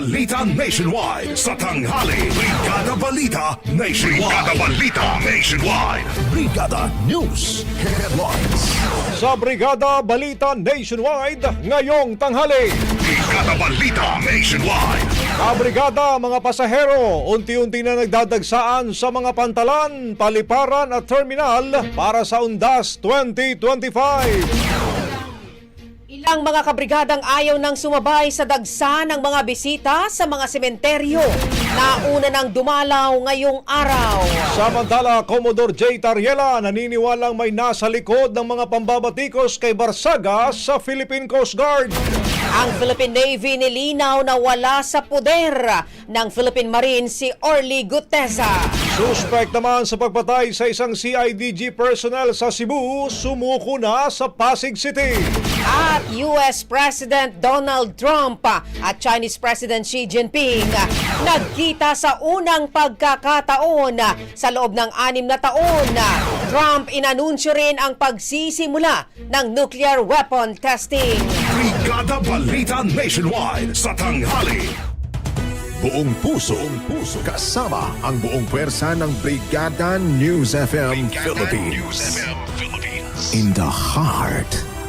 Balita Nationwide sa tanghali. Brigada Balita Nationwide. Brigada Balita Nationwide. Brigada News Headlines. Sa Brigada Balita Nationwide, ngayong tanghali. Brigada Balita Nationwide. Kabrigada mga pasahero, unti-unti na nagdadagsaan sa mga pantalan, paliparan at terminal para sa Undas 2025. Ilang mga kabrigadang ayaw nang sumabay sa dagsa ng mga bisita sa mga sementeryo na una nang dumalaw ngayong araw. Samantala, Commodore J. Tariela naniniwalang may nasa likod ng mga pambabatikos kay Barsaga sa Philippine Coast Guard. Ang Philippine Navy nilinaw na wala sa poder ng Philippine Marine si Orly Gutesa. Suspect naman sa pagpatay sa isang CIDG personnel sa Cebu, sumuko na sa Pasig City. At US President Donald Trump at Chinese President Xi Jinping nagkita sa unang pagkakataon sa loob ng anim na taon. Trump inanunsyo rin ang pagsisimula ng nuclear weapon testing. Brigada Balita Nationwide sa tanghali. Buong puso, buong puso. Kasama ang buong pwersa ng Brigada News FM Philippines. In the heart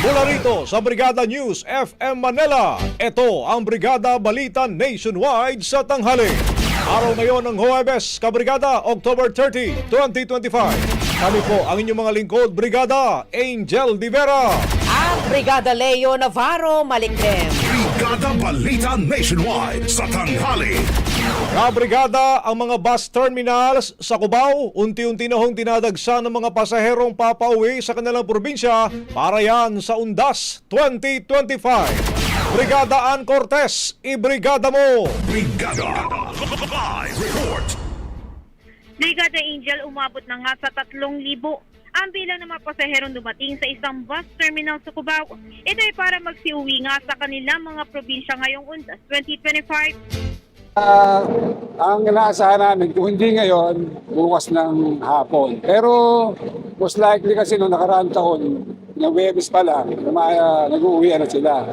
Mula rito sa Brigada News FM Manila, ito ang Brigada Balita Nationwide sa tanghali. Araw ngayon ng Huwebes, Kabrigada, October 30, 2025. Kami po ang inyong mga lingkod, Brigada Angel Divera. Ang Brigada Leo Navarro Malikdem. Brigada Balita Nationwide sa tanghali. Kabrigada ang mga bus terminals sa Cubao, unti-unti na hong dinadagsa ng mga pasaherong papauwi sa kanilang probinsya para yan sa Undas 2025. Brigada Ann Cortez, ibrigada mo! Brigada! Live report! Brigada Angel, umabot na nga sa 3,000 ang bilang ng mga pasaherong dumating sa isang bus terminal sa Cubao. Ito ay para magsiuwi nga sa kanilang mga probinsya ngayong Undas 2025. Uh, ang inaasahan namin, kung hindi ngayon, bukas ng hapon. Pero most likely kasi noong nakaraang taon, ng Webes pa lang, na, uh, nag-uwi na sila.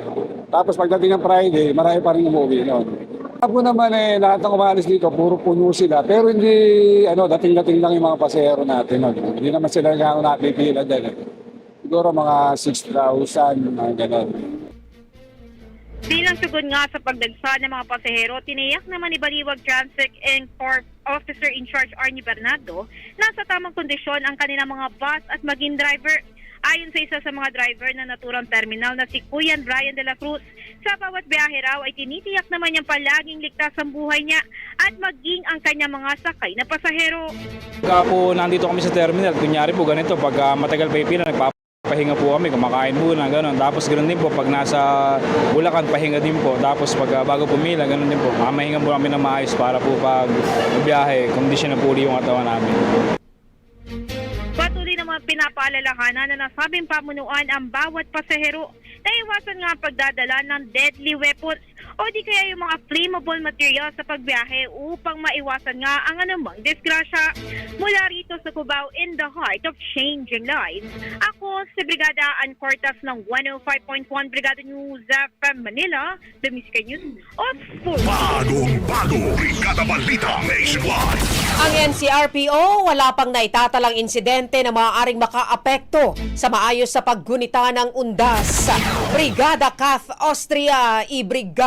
Tapos pagdating ng Friday, marami pa rin umuwi noon. Ako naman eh, lahat ng umalis dito, puro puno sila. Pero hindi, ano, dating-dating lang yung mga pasero natin. No? Hindi naman sila gano'n napipila dahil. Eh. Siguro mga 6,000, mga gano'n. Bilang sugod nga sa pagdagsa ng mga pasahero, tiniyak naman ni Baliwag Transit and Corp Officer in Charge Arnie Bernardo na sa tamang kondisyon ang kanilang mga bus at maging driver Ayon sa isa sa mga driver na naturang terminal na si Kuyan Brian de la Cruz, sa bawat biyahe raw ay tinitiyak naman niyang palaging ligtas ang buhay niya at maging ang kanyang mga sakay na pasahero. Kaya nandito kami sa terminal, kunyari po ganito, pag uh, matagal pa yung pila, Pahinga po kami, kumakain muna, ganun. Tapos ganun din po, pag nasa Bulacan, pahinga din po. Tapos pag uh, bago pumila, ganun din po. Ah, Mamahinga po kami na maayos para po pag biyahe, kondisyon na po yung katawan namin. Patuloy na mga pinapaalalahanan na nasabing pamunuan ang bawat pasahero na iwasan nga ang pagdadala ng deadly weapon o di kaya yung mga flammable material sa pagbiyahe upang maiwasan nga ang anumang disgrasya mula rito sa Cubao in the heart of changing lives. Ako si Brigada Ann Cortas ng 105.1 Brigada News FM Manila, the Misca News of Food. Bagong bago, Brigada Balita Nationwide. Ang NCRPO wala pang naitatalang insidente na maaaring makaapekto sa maayos sa paggunita ng undas. Brigada Kath Austria, i-Brigada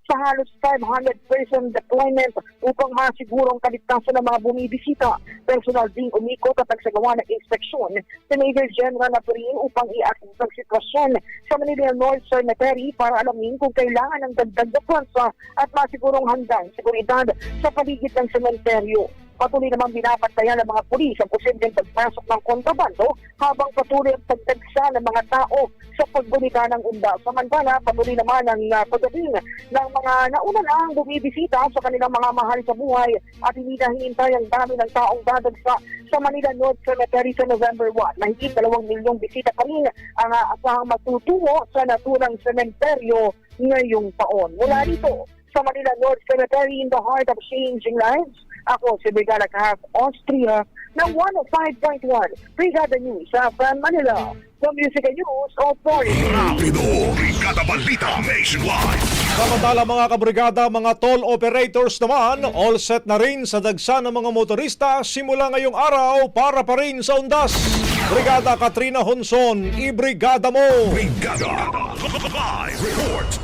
halos 500 person deployment upang masigurong kaligtasan ng mga bumibisita. Personal ding umikot at nagsagawa ng inspeksyon sa Major General Naporin upang i-assess ang sitwasyon sa Manila North Cemetery para alamin kung kailangan ng dagdag na pwansa at masigurong handang seguridad sa paligid ng sementeryo. Patuloy naman binabantayan ng mga pulis ang posibleng pagpasok ng kontrabando habang patuloy ang pagdagsa ng mga tao sa pagbulika ng unda. Samantala, patuloy naman ang uh, pagdating ng mga nauna na ang bumibisita sa kanilang mga mahal sa buhay at hindi na hinintay ang dami ng taong dadagsa sa Manila North Cemetery sa November 1. Mahigit dalawang milyong bisita pa rin ang uh, asahang matutungo sa naturang sementeryo ngayong taon. Mula dito, sa Manila North Cemetery in the heart of changing lives. Ako si Brigada Kahas, Austria, ng 105.1 Brigada News sa FM Manila. The Music and News Authority. Rapido, Brigada Balita Nationwide. Samantala mga kabrigada, mga toll operators naman, all set na rin sa dagsa ng mga motorista simula ngayong araw para pa rin sa undas. Brigada Katrina Honson, ibrigada mo! Brigada Live Report.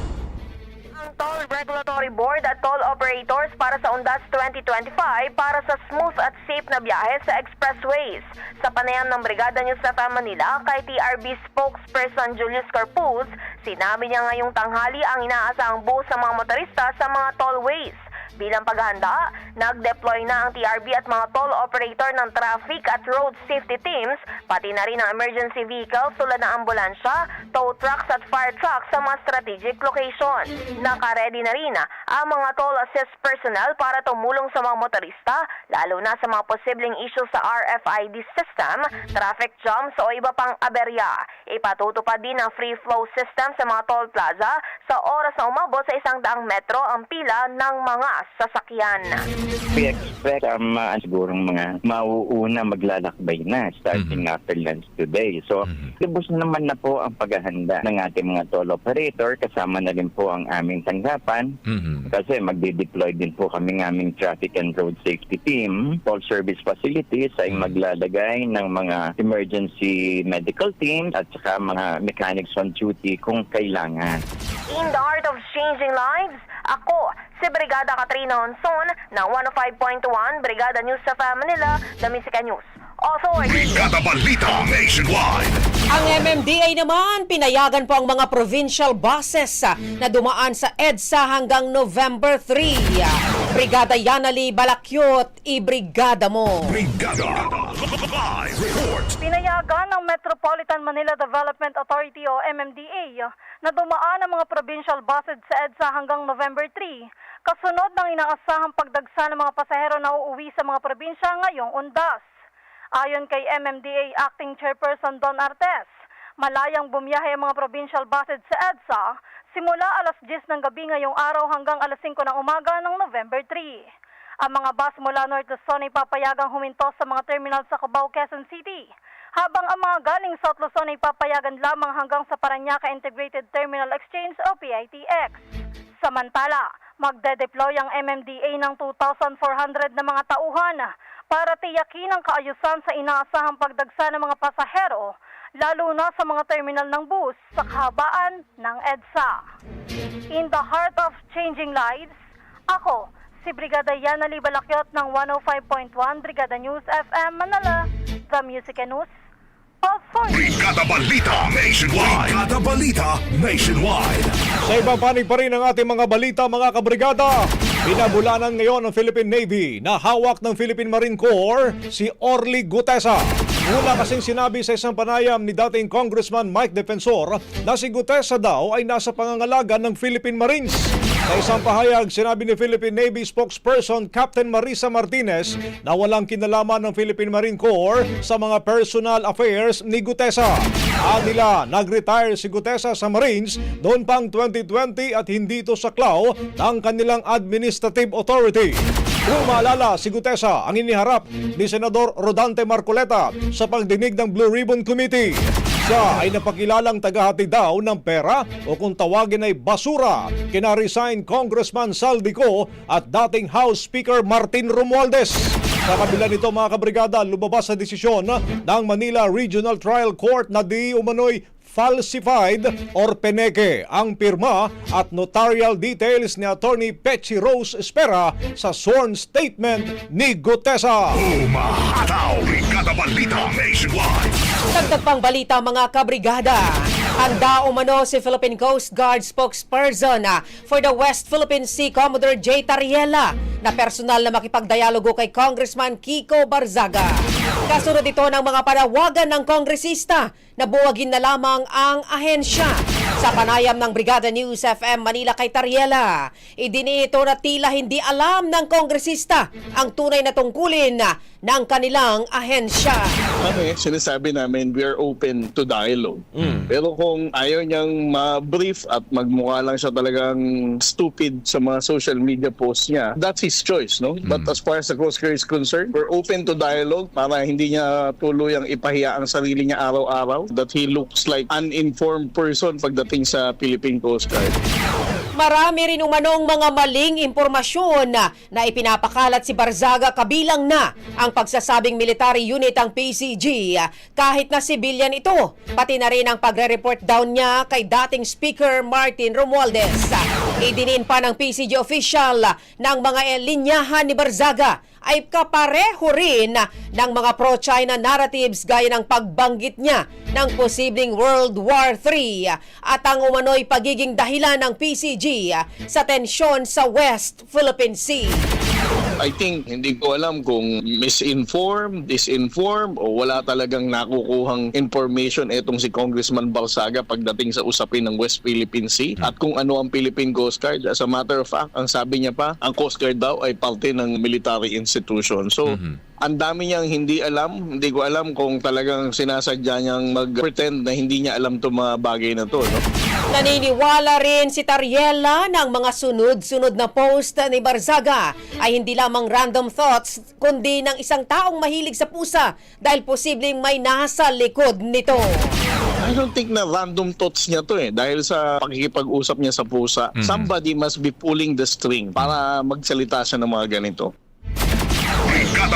Toll Regulatory Board at toll operators para sa Undas 2025 para sa smooth at safe na biyahe sa expressways. Sa panayam ng Brigada News sa Manila kay TRB spokesperson Julius Corpus, sinabi niya ngayong tanghali ang inaasahang buo sa mga motorista sa mga tollways. Bilang paghahanda, nag-deploy na ang TRB at mga toll operator ng traffic at road safety teams, pati na rin ang emergency vehicles tulad ng ambulansya, tow trucks at fire trucks sa mga strategic location. Naka-ready na rin ang mga toll assist personnel para tumulong sa mga motorista, lalo na sa mga posibleng issue sa RFID system, traffic jams o iba pang aberya. Ipatutupad din ang free flow system sa mga toll plaza sa oras na umabot sa isang daang metro ang pila ng mga sasakyan. We expect um, uh, sigurong mga mauuna maglalakbay na starting after lunch today. So, lubos na naman na po ang paghahanda ng ating mga toll operator kasama na rin po ang aming tanggapan kasi magde-deploy din po kami ng aming traffic and road safety team. Toll service facilities ay maglalagay ng mga emergency medical teams at saka mga mechanics on duty kung kailangan. In the heart of changing lives, ako, si Brigada Katrina Honson ng 105.1 Brigada News sa Manila, The Musica News. Authority. Brigada Balita Nationwide. Ang MMDA naman, pinayagan po ang mga provincial buses ah, na dumaan sa EDSA hanggang November 3. Ah, Brigada Yanali Balakyot, ibrigada mo. Brigada. Live report. Pinayagan ng Metropolitan Manila Development Authority o MMDA na dumaan ang mga provincial buses sa EDSA hanggang November 3, kasunod ng inaasahang pagdagsa ng mga pasahero na uuwi sa mga probinsya ngayong undas. Ayon kay MMDA Acting Chairperson Don Artes, malayang bumiyahe ang mga provincial buses sa EDSA simula alas 10 ng gabi ngayong araw hanggang alas 5 ng umaga ng November 3. Ang mga bus mula North Luzon ay papayagang huminto sa mga terminal sa Cubao, Quezon City, habang ang mga galing South Luzon ay papayagan lamang hanggang sa Paranaque Integrated Terminal Exchange o PITX. Samantala, magde-deploy ang MMDA ng 2,400 na mga tauhan para tiyakin ang kaayusan sa inaasahang pagdagsa ng mga pasahero, lalo na sa mga terminal ng bus sa kahabaan ng EDSA. In the heart of changing lives, ako, si Brigada Yana Libalakyot ng 105.1 Brigada News FM Manila, The Music and News. Brigada Balita Nationwide. Brigada Balita Nationwide. Sa ibang panig pa rin ang ating mga balita mga kabrigada. Pinabulanan ngayon ng Philippine Navy na hawak ng Philippine Marine Corps si Orly Gutesa. Una kasing sinabi sa isang panayam ni dating Congressman Mike Defensor na si Gutesa daw ay nasa pangangalaga ng Philippine Marines. Sa isang pahayag, sinabi ni Philippine Navy spokesperson Captain Marisa Martinez na walang kinalaman ng Philippine Marine Corps sa mga personal affairs ni Gutesa. Anila, nag-retire si Gutesa sa Marines noon pang 2020 at hindi ito saklaw ng kanilang administrative authority. Kung maalala, si Gutesa ang iniharap ni Senador Rodante Marcoleta sa pagdinig ng Blue Ribbon Committee. Siya ay napakilalang tagahati daw ng pera o kung tawagin ay basura kina resign Congressman Saldico at dating House Speaker Martin Romualdez. Sa kabila nito mga kabrigada, lumabas sa desisyon ng Manila Regional Trial Court na di umano'y falsified or peneke ang pirma at notarial details ni Attorney Pechi Rose Espera sa sworn statement ni Gutesa. Umahataw. Brigada Balita Nationwide. Dagdag pang balita mga kabrigada. Handa umano si Philippine Coast Guard spokesperson ah, for the West Philippine Sea Commodore J. Tariela na personal na makipagdialogo kay Congressman Kiko Barzaga. Kasunod ito ng mga panawagan ng kongresista na buwagin na lamang ang ahensya. Sa panayam ng Brigada News FM Manila kay Tariela, idinito na tila hindi alam ng kongresista ang tunay na tungkulin ng kanilang ahensya. Kami, sinasabi namin, we are open to dialogue. Pero kung ayaw niyang ma-brief at magmukha lang siya talagang stupid sa mga social media posts niya, that's his choice, no? But as far as the Coast Guard is concerned, we're open to dialogue para hindi niya tuluyang ipahiya ang sarili niya araw-araw that he looks like uninformed person pagdating sa Philippine Coast Guard. Marami rin umanong mga maling impormasyon na, na ipinapakalat si Barzaga kabilang na ang pagsasabing military unit ang PCG kahit na civilian ito. Pati na rin ang pagre-report down niya kay dating Speaker Martin Romualdez. Idinin pa ng PCG official ng mga linyahan ni Barzaga ay kapareho rin ng mga pro-China narratives gaya ng pagbanggit niya ng posibleng World War III at ang umano'y pagiging dahilan ng PCG sa tensyon sa West Philippine Sea. I think hindi ko alam kung misinformed, disinformed o wala talagang nakukuhang information etong si Congressman Balsaga pagdating sa usapin ng West Philippine Sea at kung ano ang Philippine Coast Guard. As a matter of fact, ang sabi niya pa, ang Coast Guard daw ay parte ng military institution. So, ang dami niyang hindi alam. Hindi ko alam kung talagang sinasadya niyang mag-pretend na hindi niya alam itong mga bagay na to. No? Naniniwala rin si Tariela ng mga sunod-sunod na post ni Barzaga ay hindi lamang random thoughts kundi ng isang taong mahilig sa pusa dahil posibleng may nasa likod nito. I don't think na random thoughts niya to eh. Dahil sa pakikipag-usap niya sa pusa, somebody must be pulling the string para magsalita siya ng mga ganito.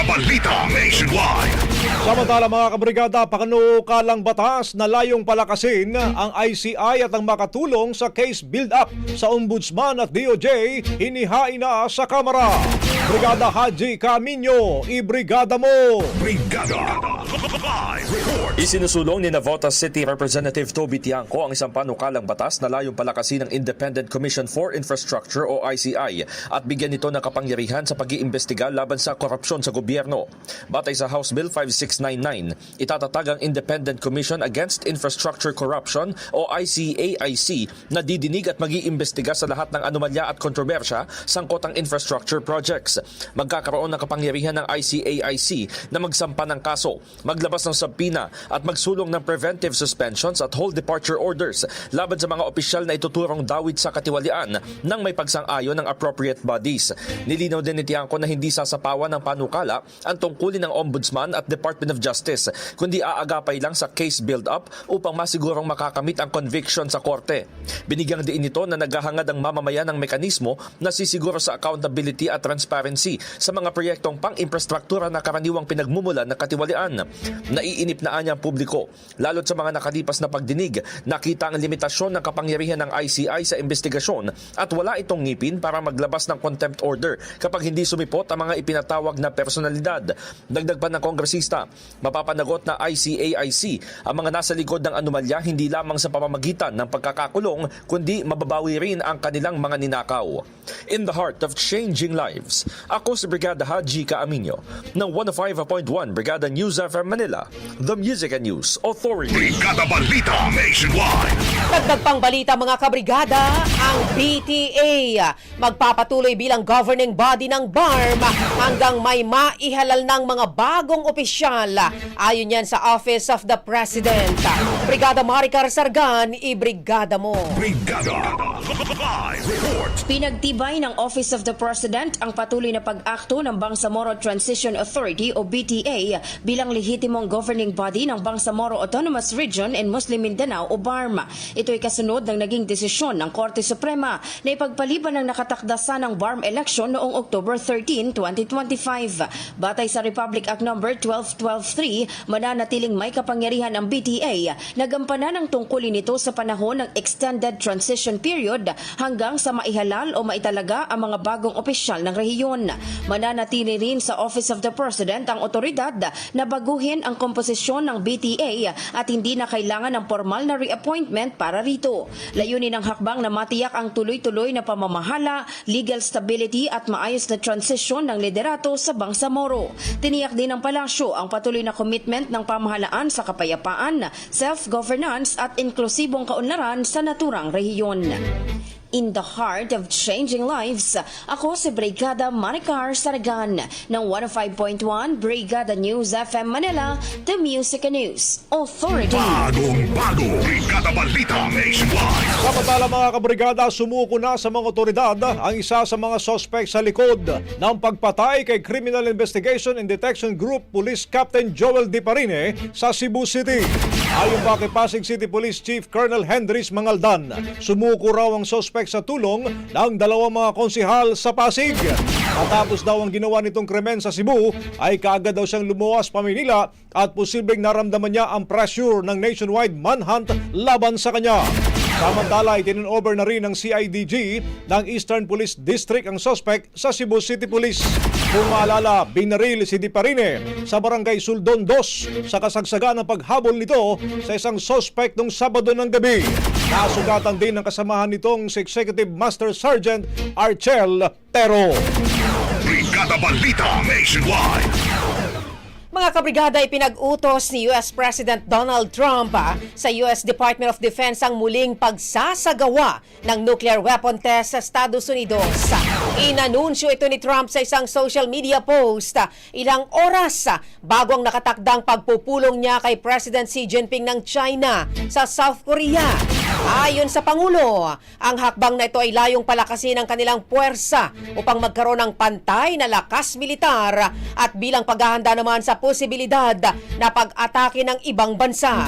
Balita Nationwide. Samantala mga kabrigada, pakanukalang batas na layong palakasin ang ICI at ang makatulong sa case build-up sa Ombudsman at DOJ, hinihain na sa Kamara. Brigada Haji Camino, ibrigada mo! Brigada Isinusulong ni Navotas City Representative Toby Tiangco ang isang panukalang batas na layong palakasin ng Independent Commission for Infrastructure o ICI at bigyan ito ng kapangyarihan sa pag-iimbestiga laban sa korupsyon sa gobyerno. Batay sa House Bill 5699, itatatag ang Independent Commission Against Infrastructure Corruption o ICAIC na didinig at mag-iimbestiga sa lahat ng anomalya at kontrobersya sangkot ang infrastructure projects. Magkakaroon ng kapangyarihan ng ICAIC na magsampa ng kaso, maglabas ng subpoena at magsulong ng preventive suspensions at whole departure orders laban sa mga opisyal na ituturong dawit sa katiwalian nang may pagsang-ayon ng appropriate bodies. Nilinaw din ni Tiangco na hindi sasapawan ng panukala ang tungkulin ng Ombudsman at Department of Justice, kundi aagapay lang sa case build-up upang masigurong makakamit ang conviction sa korte. Binigyang diin nito na naghahangad ang mamamayan ng mekanismo na sisiguro sa accountability at transparency sa mga proyektong pang-infrastruktura na karaniwang pinagmumulan ng katiwalian. Naiinip na anya ang publiko, lalo't sa mga nakalipas na pagdinig, nakita ang limitasyon ng kapangyarihan ng ICI sa investigasyon at wala itong ngipin para maglabas ng contempt order kapag hindi sumipot ang mga ipinatawag na personalidad. Dagdag pa ng kongresista, mapapanagot na ICAIC ang mga nasa likod ng anomalya hindi lamang sa pamamagitan ng pagkakakulong kundi mababawi rin ang kanilang mga ninakaw. In the heart of changing lives, ako si Brigada Haji Kaaminyo ng 105.1 Brigada News FM Manila, the Music and News Authority. Brigada Balita Nationwide Dagdag pang balita mga kabrigada, ang BTA magpapatuloy bilang governing body ng BARM hanggang may maihalal ng mga bagong opisyal ayon yan sa Office of the President. Brigada Maricar Sargan, ibrigada mo. Brigada Live Report Pinagtibay ng Office of the President ang patuloy na pag-akto ng Bangsamoro Transition Authority o BTA bilang lehitimong governing body ng Bangsamoro Autonomous Region in Muslim Mindanao o BARM. Ito ay kasunod ng naging desisyon ng Korte Suprema na ipagpaliban ng nakatakdasan ng BARM election noong October 13, 2025. Batay sa Republic Act No. 12123, mananatiling may kapangyarihan ang BTA na gampanan ang tungkulin nito sa panahon ng extended transition period hanggang sa maihalal o maitalaga ang mga bagong opisyal ng rehiyon. Mananatili rin sa Office of the President ang otoridad na baguhin ang komposisyon ng BTA at hindi na kailangan ng formal na reappointment para rito. Layunin ng hakbang na matiyak ang tuloy-tuloy na pamamahala, legal stability at maayos na transition ng liderato sa Bangsamoro. Tiniyak din ng palasyo ang patuloy na commitment ng pamahalaan sa kapayapaan, self-governance at inklusibong kaunlaran sa naturang rehiyon. In the heart of changing lives, ako si Brigada Maricar Saragan ng 105.1 Brigada News FM Manila, The Music and News Authority. Bagong bago Brigada Balita Nationwide Samantala mga kabrigada, sumuko na sa mga otoridad ang isa sa mga sospek sa likod ng pagpatay kay Criminal Investigation and Detection Group Police Captain Joel Di Parine sa Cebu City. Ayon pa kay Pasig City Police Chief Colonel Hendris Mangaldan, sumuko raw ang sospek sa tulong ng dalawang mga konsihal sa Pasig. Matapos daw ang ginawa nitong krimen sa Cebu, ay kaagad daw siyang lumuwas pa Manila at posibleng naramdaman niya ang pressure ng nationwide manhunt laban sa kanya. Samantala, itinun-over na rin ng CIDG ng Eastern Police District ang suspect sa Cebu City Police. Kung maalala, binaril si Di Parine sa barangay Suldon 2 sa kasagsagan ng paghabol nito sa isang suspect nung Sabado ng gabi. Nasugatan din ng kasamahan nitong si Executive Master Sergeant Archel Tero. Brigada Balita Nationwide Mga kabrigada, ipinag-utos ni US President Donald Trump ah, sa US Department of Defense ang muling pagsasagawa ng nuclear weapon test sa Estados Unidos. Inanunsyo ito ni Trump sa isang social media post ah, ilang oras ah, bago ang nakatakdang pagpupulong niya kay President Xi Jinping ng China sa South Korea. Ayon sa Pangulo, ang hakbang na ito ay layong palakasin ang kanilang puwersa upang magkaroon ng pantay na lakas militar at bilang paghahanda naman sa posibilidad na pag-atake ng ibang bansa.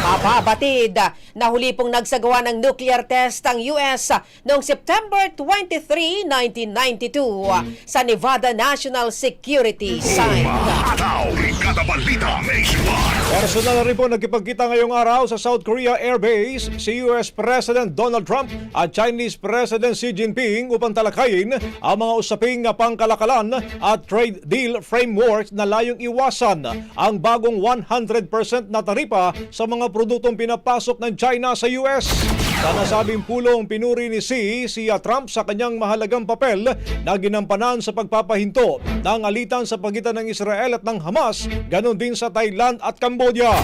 Mapabatid na huli pong nagsagawa ng nuclear test ang US noong September 23, 1992 sa Nevada National Security Site. Brigada Balita Nationwide. Personal na rin po nagkipagkita ngayong araw sa South Korea Air Base si US President Donald Trump at Chinese President Xi Jinping upang talakayin ang mga usaping pangkalakalan at trade deal framework na layong iwasan ang bagong 100% na taripa sa mga produktong pinapasok ng China sa US. Sa nasabing pulong pinuri ni Xi si Trump sa kanyang mahalagang papel na ginampanan sa pagpapahinto ng alitan sa pagitan ng Israel at ng Hamas, ganon din sa Thailand at Cambodia.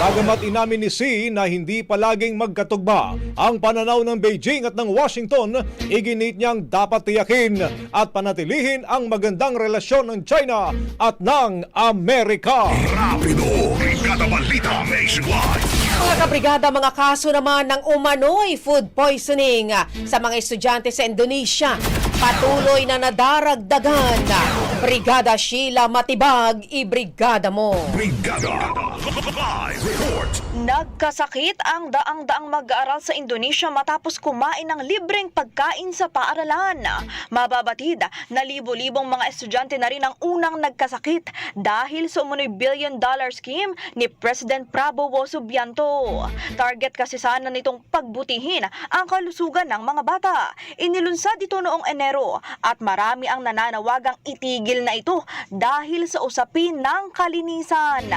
Bagamat inamin ni Xi na hindi palaging magkatugma ang pananaw ng Beijing at ng Washington, iginit niyang dapat tiyakin at panatilihin ang magandang relasyon ng China at ng Amerika. Rapido, Brigada Balita Nationwide. Mga kabrigada, mga kaso naman ng umano'y food poisoning sa mga estudyante sa Indonesia. Patuloy na nadaragdagan. Brigada Sheila Matibag, ibrigada mo. Brigada Live Report. Nagkasakit ang daang-daang mag-aaral sa Indonesia matapos kumain ng libreng pagkain sa paaralan. Mababatid na libo-libong mga estudyante na rin ang unang nagkasakit dahil sa umunoy billion dollar scheme ni President Prabowo Subianto. Target kasi sana nitong pagbutihin ang kalusugan ng mga bata. Inilunsad ito noong Enero at marami ang nananawagang itigil na ito dahil sa usapin ng kalinisan.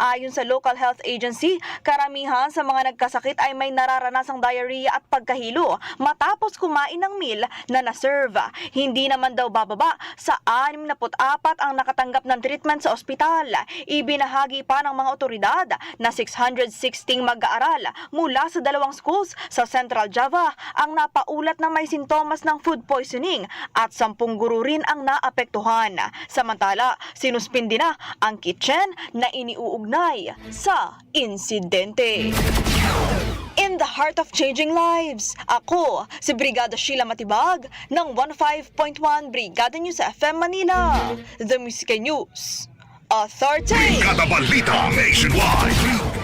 Ayon sa local health agency, karamihan sa mga nagkasakit ay may nararanasang diarrhea at pagkahilo matapos kumain ng meal na naserve. Hindi naman daw bababa sa 64 ang nakatanggap ng treatment sa ospital. Ibinahagi pa ng mga otoridad na 616 mag-aaral mula sa dalawang schools sa Central Java ang napaulat na may sintomas ng food poisoning at 10 guro rin ang naapektuhan. Samantala, sinuspindi na ang kitchen na iniuugnay sa insidente. In the heart of changing lives, ako si Brigada Sheila Matibag ng 15.1 Brigada News FM Manila, The Music News Authority. Brigada Balita Nationwide.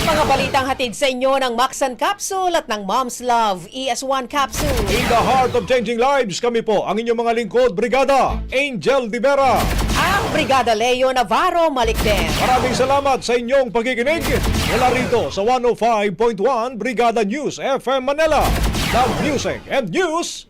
Mga balitang hatid sa inyo ng Maxan Capsule at ng Mom's Love ES1 Capsule. In the heart of changing lives, kami po ang inyong mga lingkod, Brigada Angel Di Vera. Ang Brigada Leo Navarro Malikden. Maraming salamat sa inyong pagkikinig. Mula rito sa 105.1 Brigada News FM Manila. The Music and News